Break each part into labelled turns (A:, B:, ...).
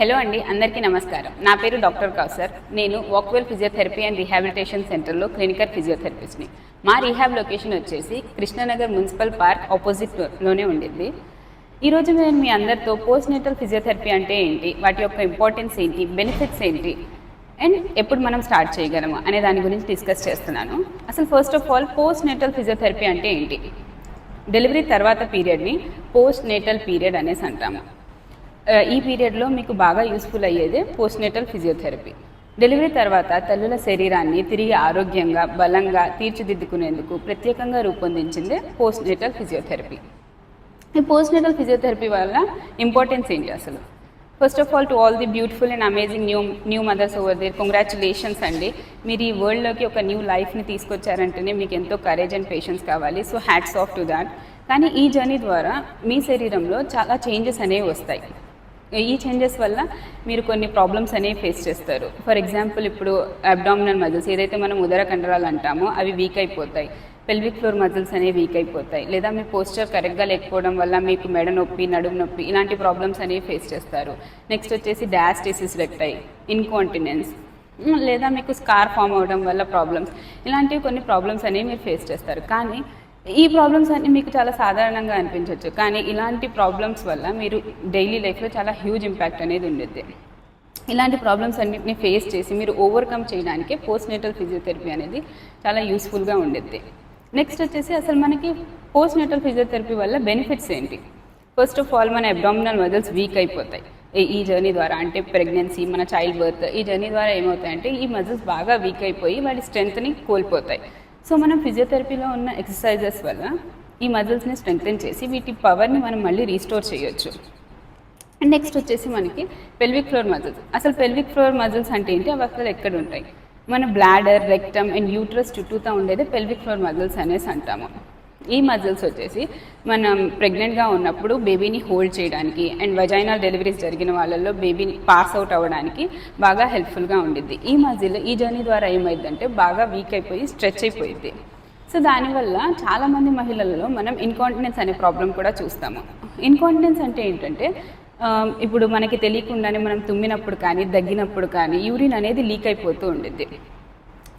A: Hello అండి అందరికీ నమస్కారం. నా పేరు డాక్టర్ కౌసర్. నేను వాక్వెల్ ఫిజియోథెరపీ అండ్ రీహాబిలిటేషన్ సెంటర్లో క్లినికల్ ఫిజియోథెరపిస్ట్ని. మా రీహాబ్ లొకేషన్ వచ్చేసి కృష్ణనగర్ మున్సిపల్ పార్క్ ఆపోజిట్లోనే ఉండింది ఈరోజు నేను మీ అందరితో పోస్ట్ నేటల్ ఫిజియోథెరపీ అంటే ఏంటి వాటి యొక్క ఇంపార్టెన్స్ ఏంటి బెనిఫిట్స్ ఏంటి అండ్ ఎప్పుడు మనం స్టార్ట్ చేయగలము అనే దాని గురించి డిస్కస్ చేస్తున్నాను. అసలు first of all post natal physiotherapy అంటే ఏంటి? డెలివరీ తర్వాత పీరియడ్ని పోస్ట్ నేటల్ పీరియడ్ అనేసి అంటాము. ఈ పీరియడ్లో మీకు బాగా యూస్ఫుల్ అయ్యేదే పోస్ట్నేటల్ ఫిజియోథెరపీ. డెలివరీ తర్వాత తల్లుల శరీరాన్ని తిరిగి ఆరోగ్యంగా బలంగా తీర్చిదిద్దుకునేందుకు ప్రత్యేకంగా రూపొందించింది పోస్ట్నేటల్ ఫిజియోథెరపీ. ఈ పోస్ట్నేటల్ ఫిజియోథెరపీ వల్ల ఇంపార్టెన్స్ ఏంటి అసలు? First of all to all the beautiful and amazing new new mothers over there congratulations అండి. మీరు ఈ వరల్డ్లోకి ఒక న్యూ లైఫ్ని తీసుకొచ్చారంటేనే మీకు ఎంతో కరేజ్ అండ్ పేషెన్స్ కావాలి. So hats off to that కానీ ఈ జర్నీ ద్వారా మీ శరీరంలో చాలా చేంజెస్ అనేవి వస్తాయి. ఈ చేంజెస్ వల్ల మీరు కొన్ని ప్రాబ్లమ్స్ అనేవి ఫేస్ చేస్తారు. ఫర్ ఎగ్జాంపుల్ ఇప్పుడు అబ్డామినల్ మజిల్స్ ఏదైతే మనం ఉదర కండరాలు అంటామో అవి వీక్ అయిపోతాయి. పెల్విక్ ఫ్లోర్ మజిల్స్ అనేవి వీక్ అయిపోతాయి. లేదా మీ పోస్చర్ కరెక్ట్గా లేకపోవడం వల్ల మీకు మెడ నొప్పి నడుము నొప్పి ఇలాంటి ప్రాబ్లమ్స్ అనేవి ఫేస్ చేస్తారు. నెక్స్ట్ వచ్చేసి డాస్టేసిస్ రెక్టై ఇన్కాంటినెన్స్ లేదా మీకు స్కార్ ఫామ్ అవడం వల్ల ప్రాబ్లమ్స్ ఇలాంటివి కొన్ని ప్రాబ్లమ్స్ అనేవి మీరు ఫేస్ చేస్తారు. కానీ ఈ ప్రాబ్లమ్స్ అన్ని మీకు చాలా సాధారణంగా అనిపించవచ్చు కానీ ఇలాంటి ప్రాబ్లమ్స్ వల్ల మీరు డైలీ లైఫ్లో చాలా హ్యూజ్ ఇంపాక్ట్ అనేది ఉండేది ఇలాంటి ప్రాబ్లమ్స్ అన్నింటిని ఫేస్ చేసి మీరు ఓవర్కమ్ చేయడానికి పోస్ట్ నేటల్ ఫిజియోథెరపీ అనేది చాలా యూస్ఫుల్గా ఉండేది నెక్స్ట్ వచ్చేసి అసలు మనకి పోస్ట్ నేటల్ ఫిజియోథెరపీ వల్ల బెనిఫిట్స్ ఏంటి? ఫస్ట్ ఆఫ్ ఆల్ మన అబ్డామినల్ మజిల్స్ వీక్ అయిపోతాయి. ఈ- ఈ జర్నీ ద్వారా అంటే ప్రెగ్నెన్సీ మన చైల్డ్ బర్త్ ఈ జర్నీ ద్వారా ఏమవుతాయంటే ఈ మజిల్స్ బాగా వీక్ అయిపోయి వాటి స్ట్రెంగ్త్ని కోల్పోతాయి. సో మనం ఫిజియోథెరపీలో ఉన్న ఎక్సర్సైజెస్ వల్ల ఈ మజిల్స్ని స్ట్రెంగ్తెన్ చేసి వీటి పవర్ని మనం మళ్ళీ రీస్టోర్ చేయొచ్చు. అండ్ నెక్స్ట్ వచ్చేసి మనకి పెల్విక్ ఫ్లోర్ మజిల్స్ అసలు పెల్విక్ ఫ్లోర్ మజిల్స్ అంటే ఏంటి? అవి అసలు ఎక్కడ ఉంటాయి? మన బ్లాడర్ రెక్టమ్ అండ్ యూట్రస్ చుట్టూతా ఉండేది పెల్విక్ ఫ్లోర్ మజిల్స్ అనేసి అంటాము. ఈ మజిల్స్ వచ్చేసి మనం ప్రెగ్నెంట్గా ఉన్నప్పుడు బేబీని హోల్డ్ చేయడానికి అండ్ వజైనల్ డెలివరీస్ జరిగిన వాళ్ళల్లో బేబీని పాస్ అవుట్ అవ్వడానికి బాగా హెల్ప్ఫుల్గా ఉండిద్ది. ఈ మజిల్ ఈ జర్నీ ద్వారా ఏమైందంటే బాగా వీక్ అయిపోయి స్ట్రెచ్ అయిపోయింది సో దానివల్ల చాలామంది మహిళలలో మనం ఇన్కాంటినెన్స్ అనే ప్రాబ్లం కూడా చూస్తాము. ఇన్కాంటినెన్స్ అంటే ఏంటంటే ఇప్పుడు మనకి తెలియకుండానే మనం తుమ్మినప్పుడు కానీ దగ్గినప్పుడు కానీ యూరిన్ అనేది లీక్ అయిపోతూ ఉండిద్ది.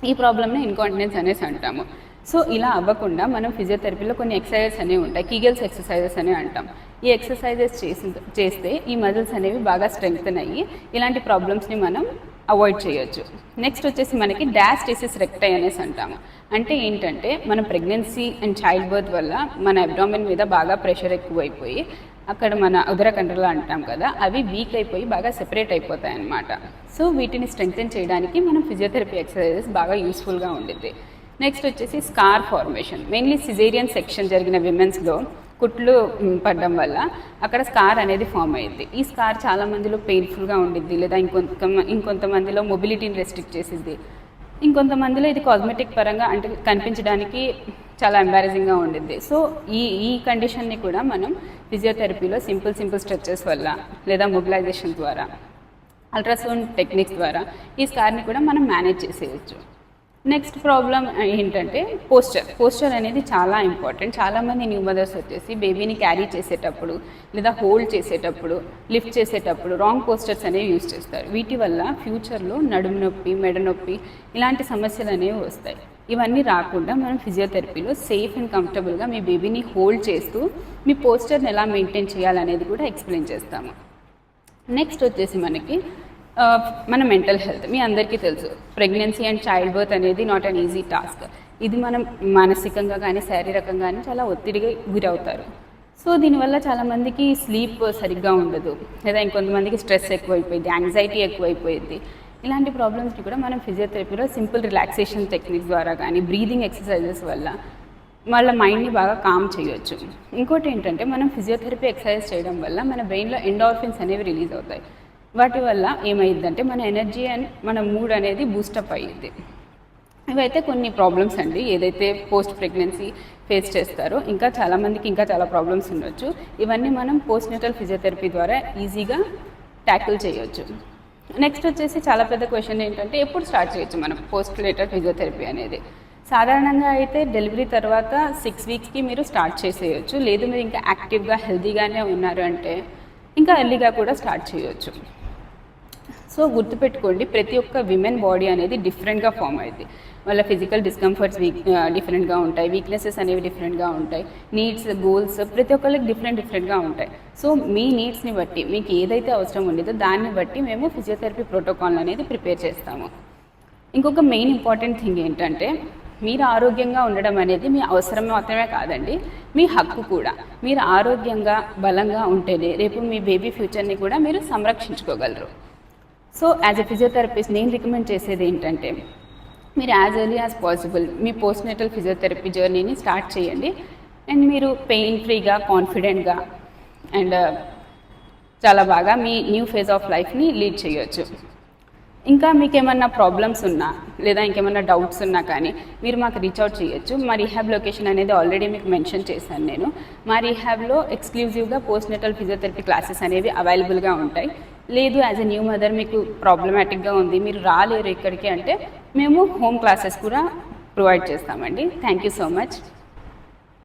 A: ఈ ప్రాబ్లమ్ని ఇన్కాంటినెన్స్ అనేసి అంటాము. సో ఇలా అవ్వకుండా మనం ఫిజియోథెరపీలో కొన్ని ఎక్సర్సైజెస్ అనేవి ఉంటాయి. కీగల్స్ ఎక్సర్సైజెస్ అనేవి అంటాం. ఈ ఎక్సర్సైజెస్ చేసి చేస్తే ఈ మజిల్స్ అనేవి బాగా స్ట్రెంగ్తన్ అయ్యి ఇలాంటి ప్రాబ్లమ్స్ని మనం అవాయిడ్ చేయొచ్చు. నెక్స్ట్ వచ్చేసి మనకి డాస్టేసిస్ రెక్టై అనేసి అంటాము. అంటే ఏంటంటే మన ప్రెగ్నెన్సీ అండ్ చైల్డ్ బర్త్ వల్ల మన అబ్డామిన్ మీద బాగా ప్రెషర్ ఎక్కువైపోయి అక్కడ మన ఉదర కండ్రలు అంటాం కదా అవి వీక్ అయిపోయి బాగా సెపరేట్ అయిపోతాయి అన్నమాట సో వీటిని స్ట్రెంగ్తన్ చేయడానికి మనం ఫిజియోథెరపీ ఎక్సర్సైజెస్ బాగా యూస్ఫుల్గా ఉండిద్ది. నెక్స్ట్ వచ్చేసి scar formation mainly caesarean section జరిగిన విమెన్స్లో కుట్లు పడడం వల్ల అక్కడ స్కార్ అనేది ఫామ్ అయ్యింది ఈ స్కార్ చాలా మందిలో పెయిన్ఫుల్గా ఉండిద్ది లేదా ఇంకొంత ఇంకొంతమందిలో మొబిలిటీని రెస్ట్రిక్ట్ చేసిద్ది. ఇంకొంతమందిలో ఇది కాస్మెటిక్ పరంగా అంటే కనిపించడానికి చాలా ఎంబారసింగ్గా ఉండిద్ది. సో ఈ ఈ కండిషన్ని కూడా మనం ఫిజియోథెరపీలో సింపుల్ సింపుల్ స్ట్రెచెస్ వల్ల లేదా మొబిలైజేషన్ ద్వారా అల్ట్రాసౌండ్ టెక్నిక్స్ ద్వారా ఈ స్కార్ని కూడా మనం మేనేజ్ చేసేయచ్చు. నెక్స్ట్ ప్రాబ్లం ఏంటంటే పోస్చర్ పోస్చర్ అనేది చాలా ఇంపార్టెంట్ చాలామంది న్యూ మదర్స్ వచ్చేసి బేబీని క్యారీ చేసేటప్పుడు లేదా హోల్డ్ చేసేటప్పుడు లిఫ్ట్ చేసేటప్పుడు రాంగ్ పోస్చర్స్ అనేవి యూజ్ చేస్తారు. వీటి వల్ల ఫ్యూచర్లో నడుము నొప్పి మెడ నొప్పి ఇలాంటి సమస్యలు అనేవి వస్తాయి. ఇవన్నీ రాకుండా మనం ఫిజియోథెరపీలో సేఫ్ అండ్ కంఫర్టబుల్గా మీ బేబీని హోల్డ్ చేస్తూ మీ పోస్చర్ని ఎలా మెయింటైన్ చేయాలనేది కూడా ఎక్స్ప్లెయిన్ చేస్తాము. నెక్స్ట్ వచ్చేసి మనకి Uh, మన మెంటల్ హెల్త్ మీ అందరికీ తెలుసు ప్రెగ్నెన్సీ అండ్ చైల్డ్ బర్త్ అనేది నాట్ అన్ ఈజీ టాస్క్ ఇది మనం మానసికంగా కానీ శారీరకంగా కానీ చాలా ఒత్తిడిగా గురవుతారు. సో దీనివల్ల చాలామందికి స్లీప్ సరిగ్గా ఉండదు. లేదా ఇంకొంతమందికి స్ట్రెస్ ఎక్కువైపోయింది యాంగ్జైటీ ఎక్కువైపోయింది. ఇలాంటి ప్రాబ్లమ్స్ని కూడా మనం ఫిజియోథెరపీలో సింపుల్ రిలాక్సేషన్ టెక్నిక్ ద్వారా కానీ బ్రీదింగ్ ఎక్సర్సైజెస్ వల్ల వాళ్ళ మైండ్ని బాగా కామ్ చేయొచ్చు. ఇంకోటి ఏంటంటే మనం ఫిజియోథెరపీ ఎక్సర్సైజ్ చేయడం వల్ల మన బ్రెయిన్లో ఎండార్ఫిన్స్ అనేవి రిలీజ్ అవుతాయి. వాటి వల్ల ఏమైందంటే మన ఎనర్జీ అండ్ మన మూడ్ అనేది బూస్టప్ అయ్యింది ఇవైతే కొన్ని ప్రాబ్లమ్స్ అండి. ఏదైతే పోస్ట్ ప్రెగ్నెన్సీ ఫేస్ చేస్తారో ఇంకా చాలామందికి ఇంకా చాలా ప్రాబ్లమ్స్ ఉండొచ్చు. ఇవన్నీ మనం పోస్ట్ నేటల్ ఫిజియోథెరపీ ద్వారా ఈజీగా ట్యాకిల్ చేయొచ్చు. నెక్స్ట్ వచ్చేసి చాలా పెద్ద క్వశ్చన్ ఏంటంటే ఎప్పుడు స్టార్ట్ చేయొచ్చు మనం పోస్ట్ లేటర్ ఫిజియోథెరపీ అనేది? సాధారణంగా అయితే డెలివరీ తర్వాత సిక్స్ వీక్స్కి మీరు స్టార్ట్ చేసేయచ్చు. లేదు మీరు ఇంకా యాక్టివ్గా హెల్తీగానే ఉన్నారు అంటే ఇంకా ఎర్లీగా కూడా స్టార్ట్ చేయొచ్చు. సో గుర్తుపెట్టుకోండి ప్రతి ఒక్క విమెన్ బాడీ అనేది డిఫరెంట్గా ఫామ్ అయింది వాళ్ళ ఫిజికల్ డిస్కంఫర్ట్స్ వీక్ డిఫరెంట్గా ఉంటాయి వీక్నెసెస్ అనేవి డిఫరెంట్గా ఉంటాయి నీడ్స్ గోల్స్ ప్రతి ఒక్కరికి డిఫరెంట్ డిఫరెంట్గా ఉంటాయి. సో మీ నీడ్స్ని బట్టి మీకు ఏదైతే అవసరం ఉండేదో దాన్ని బట్టి మేము ఫిజియోథెరపీ ప్రోటోకాల్ అనేది ప్రిపేర్ చేస్తాము. ఇంకొక మెయిన్ ఇంపార్టెంట్ థింగ్ ఏంటంటే మీరు ఆరోగ్యంగా ఉండడం అనేది మీ అవసరం మాత్రమే కాదండి మీ హక్కు కూడా. మీరు ఆరోగ్యంగా బలంగా ఉంటేనే రేపు మీ బేబీ ఫ్యూచర్ని కూడా మీరు సంరక్షించుకోగలరు. సో యాజ్ ఎ ఫిజియోథెరపిస్ట్ నేను రికమెండ్ చేసేది ఏంటంటే మీరు యాజ్ ఎర్లీ యాజ్ పాసిబుల్ మీ పోస్ట్ నేటల్ ఫిజియోథెరపీ జర్నీని స్టార్ట్ చేయండి. అండ్ మీరు పెయిన్ ఫ్రీగా కాన్ఫిడెంట్గా అండ్ చాలా బాగా మీ న్యూ ఫేజ్ ఆఫ్ లైఫ్ని లీడ్ చేయొచ్చు. ఇంకా మీకు ఏమన్నా ప్రాబ్లమ్స్ ఉన్నా లేదా ఇంకేమన్నా డౌట్స్ ఉన్నా కానీ మీరు మాకు రీచ్ అవుట్ చేయొచ్చు. మా రీహాబ్ లొకేషన్ అనేది ఆల్రెడీ మీకు మెన్షన్ చేశాను నేను. మా రీహాబ్లో ఎక్స్క్లూజివ్గా పోస్ట్ నెటల్ ఫిజియోథెరపీ క్లాసెస్ అనేవి అవైలబుల్గా ఉంటాయి. లేదు యాజ్ ఎ న్యూ మదర్ మీకు ప్రాబ్లమాటిక్గా ఉంది మీరు రాలేరు ఇక్కడికి అంటే మేము హోమ్ క్లాసెస్ కూడా ప్రొవైడ్ చేస్తామండి. Thank you so much